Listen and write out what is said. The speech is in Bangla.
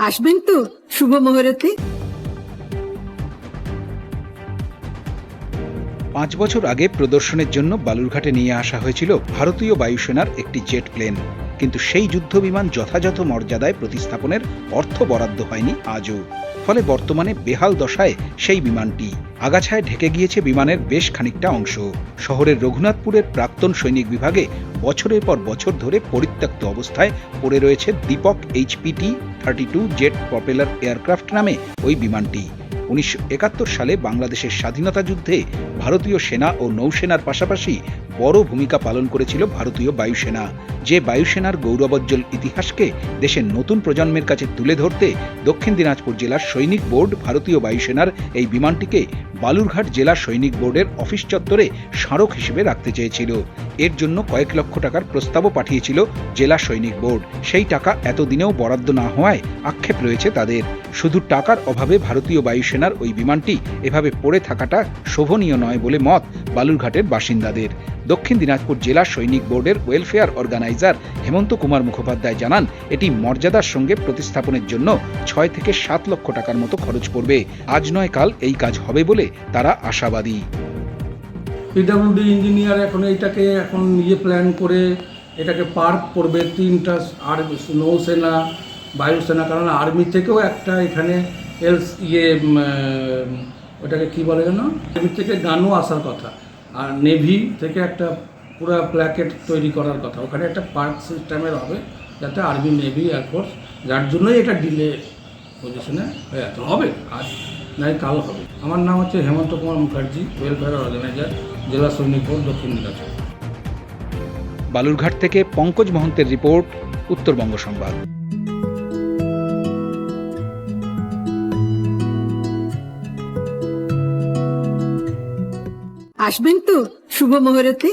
আসবেন তো, শুভ মুহূর্তে। পাঁচ বছর আগে প্রদর্শনের জন্য বালুরঘাটে নিয়ে আসা হয়েছিল ভারতীয় বায়ুসেনার একটি জেট প্লেন। কিন্তু সেই যুদ্ধ বিমান যথাযথ মর্যাদায় প্রতিস্থাপনের অর্থ বরাদ্দ হয়নি আজও। ফলে বর্তমানে বেহাল দশায় সেই বিমানটি। আগাছায় ঢেকে গিয়েছে বিমানের বেশ খানিকটা অংশ। শহরের রঘুনাথপুরের প্রাক্তন সৈনিক বিভাগে বছরের পর বছর ধরে পরিত্যক্ত অবস্থায় পড়ে রয়েছে Deepak HPT thirty two jet propeller aircraft নামে ওই বিমানটি। উনিশশো একাত্তর সালে বাংলাদেশের স্বাধীনতা যুদ্ধে ভারতীয় সেনা ও নৌসেনার পাশাপাশি বড় ভূমিকা পালন করেছিল ভারতীয় বায়ুসেনা। যে বায়ুসেনার গৌরবজ্জ্বল ইতিহাসকে দেশের নতুন প্রজন্মের কাছে তুলে ধরতে দক্ষিণ দিনাজপুর জেলার সৈনিক বোর্ড ভারতীয় বায়ুসেনার এই বিমানটিকে বালুরঘাট জেলা সৈনিক বোর্ডের অফিস চত্বরে স্মারক হিসেবে রাখতে চেয়েছিল। এর জন্য কয়েক লক্ষ টাকার প্রস্তাবও পাঠিয়েছিল জেলা সৈনিক বোর্ড। সেই টাকা এতদিনেও বরাদ্দ না হওয়ায় আক্ষেপ রয়েছে তাদের। শুধু টাকার অভাবে ভারতীয় বায়ুসেনার ওই বিমানটি এভাবে পড়ে থাকাটা শোভনীয় নয় বলে মত বালুরঘাটের বাসিন্দাদের। দক্ষিণ দিনাজপুর জেলা সৈনিক বোর্ডের ওয়েলফেয়ার অর্গানাইজার হেমন্ত কুমার মুখোপাধ্যায় জানান, এটি মর্যাদার সঙ্গে প্রতিস্থাপনের জন্য ছয় থেকে সাত লক্ষ টাকার মতো খরচ পড়বে। আজ নয় কাল এই কাজ হবে বলে তারা আশাবাদী। পিডাব্লিউডি ইঞ্জিনিয়ার এখন এইটাকে এখন নিজে প্ল্যান করে এটাকে পার্ক করবে তিনটা আর নৌসেনা, বায়ুসেনা, কারণ আর্মি থেকেও একটা এখানে এলস ইয়ে ওটাকে কি বলে যেন? আর্মি থেকে গানও আসার কথা। আর নেভি থেকে একটা পুরো প্ল্যাকেট তৈরি করার কথা। ওখানে একটা পার্ক সিস্টেমের হবে, যাতে আর্মি নেভি এয়ারফোর্স যার জন্যই এটা ডিলে পজিশনে হয়ে আছে হবে আজ নাই কাল হবে। আমার নাম হচ্ছে হেমন্ত কুমার মুখার্জি ওয়েলফেয়ার অর্গানাইজার জেলা সৈনিক বোর্ড দক্ষিণ দিনাজপুর। বালুরঘাট থেকে পঙ্কজ মহন্তের রিপোর্ট উত্তরবঙ্গ সংবাদ। আসবেন তো শুভ মুহূর্তে।